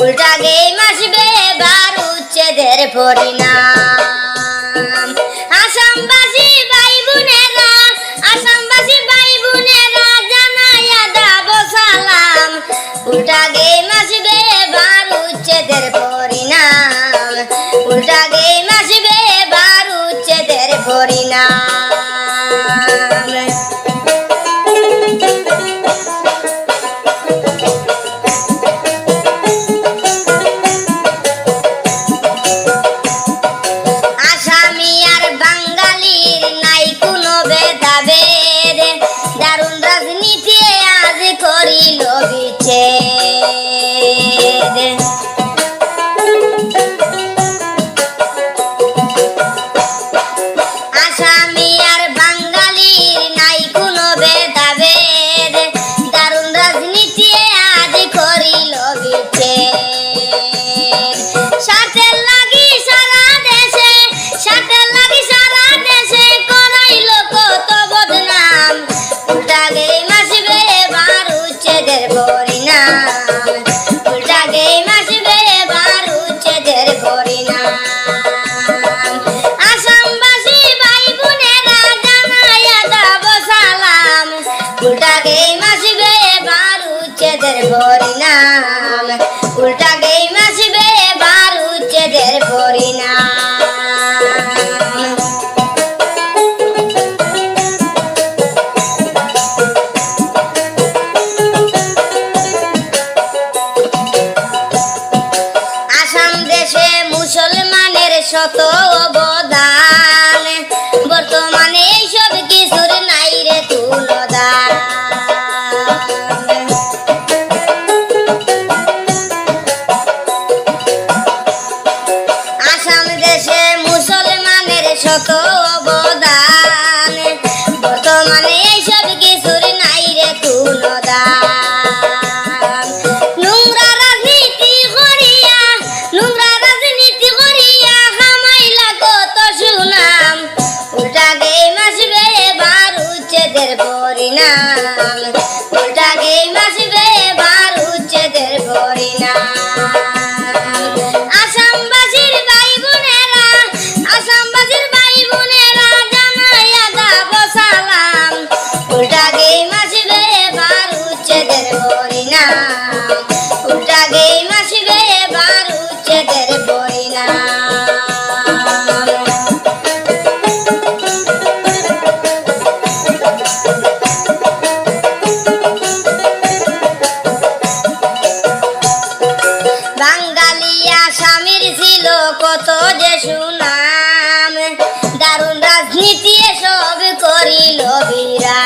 উল্টা গেম আসবে এবার উচ্ছেদের পরিণাম। আসামবাসী ভাই বোনেরা আসামবাসী ভাই বোনেরা জানাইয়া দাব সালাম। উল্টা গেম আসবে এবার উচ্ছেদের পরিণাম। উল্টা গেম আসবে এবার উচ্ছেদের পরিণাম। হরিনাম উল্টা শত অবদান বর্তমানে এইসব কিছুর নাই রে কোনো দান নোংরা রাজনীতি করিয়া, নোংরা রাজনীতি করিয়া হামাইলা কত সুনাম। উল্টা গেম আসবে এবার উচ্ছেদের পরিণাম। উল্টা সব করিল বিরা।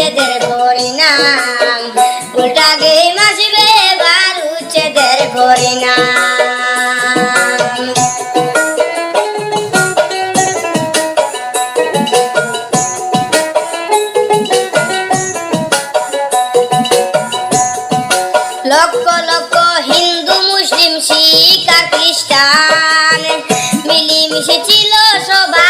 বারুচেদের পরিণাম উল্টা গেম আসবে লক্ষ লক্ষ হিন্দু মুসলিম, শিখ আর খ্রিস্টান মিলিমিশে ছিল সবাই।